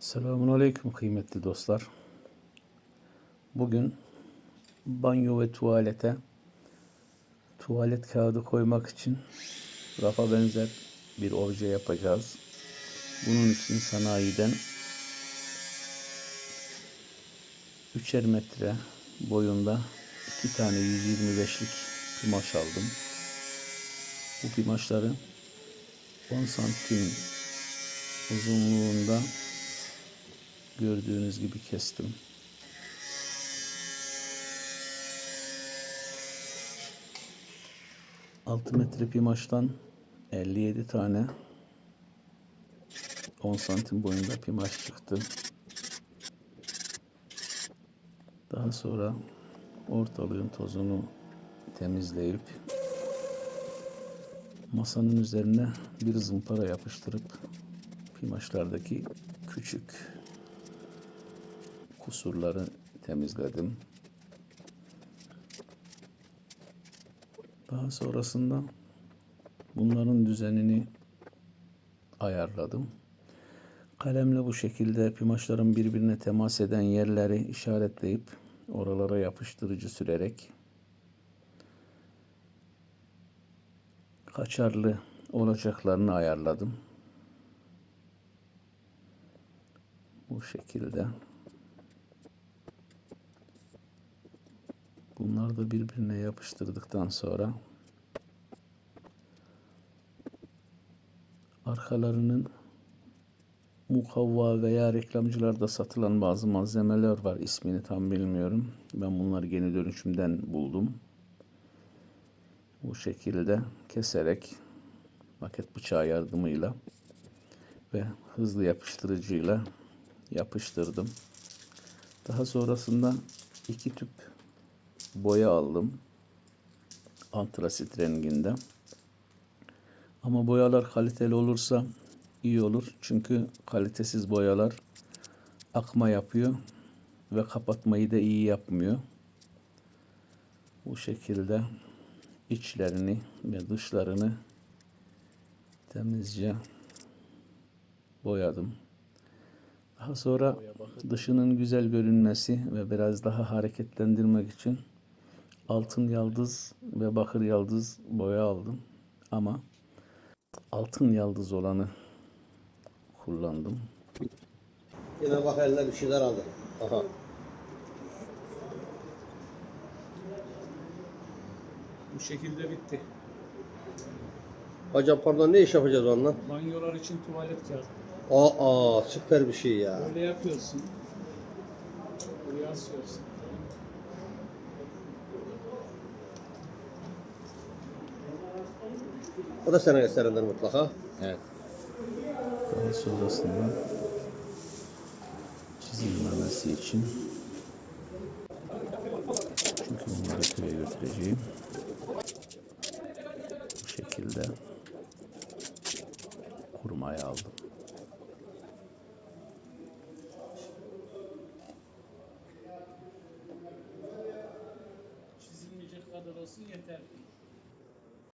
Selamun Aleyküm kıymetli dostlar. Bugün banyo ve tuvalete tuvalet kağıdı koymak için rafa benzer bir obje yapacağız. Bunun için sanayiden 3'er metre boyunda iki tane 125'lik pimaş aldım. Bu pimaşları 10 santim uzunluğunda gördüğünüz gibi kestim. Altı metre pimaştan 57 tane 10 santim boyunda pimaş çıktı. Daha sonra ortalığın tozunu temizleyip masanın üzerine bir zımpara yapıştırıp pimaşlardaki küçük kusurları temizledim. Daha sonrasında bunların düzenini ayarladım. Kalemle bu şekilde pimaşların birbirine temas eden yerleri işaretleyip oralara yapıştırıcı sürerek kaçarlı olacaklarını ayarladım. Bu şekilde. Bunları da birbirine yapıştırdıktan sonra arkalarının mukavva veya reklamcılarda satılan bazı malzemeler var. İsmini tam bilmiyorum. Ben bunları geri dönüşümden buldum. Bu şekilde keserek maket bıçağı yardımıyla ve hızlı yapıştırıcıyla yapıştırdım. Daha sonrasında iki tüp boya aldım. Antrasit renginde. Ama boyalar kaliteli olursa iyi olur. Çünkü kalitesiz boyalar akma yapıyor ve kapatmayı da iyi yapmıyor. Bu şekilde içlerini ve dışlarını temizce boyadım. Daha sonra dışının güzel görünmesi ve biraz daha hareketlendirmek için altın yaldız ve bakır yaldız boya aldım. Ama altın yaldız olanı kullandım. Yine bak eline bir şeyler aldı. Aha. Bu şekilde bitti. Hocam pardon ne iş yapacağız onunla? Banyolar için tuvalet kağıdı. Aa, aa süper bir şey ya. Böyle yapıyorsun. Buraya asıyorsun. O da senin eserinden mutlaka. Evet. Daha sonrasında çizilmemesi için çünkü bunları köye götüreceğim. Bu şekilde kurmaya aldım. Çizilmeyecek kadar olsun yeter.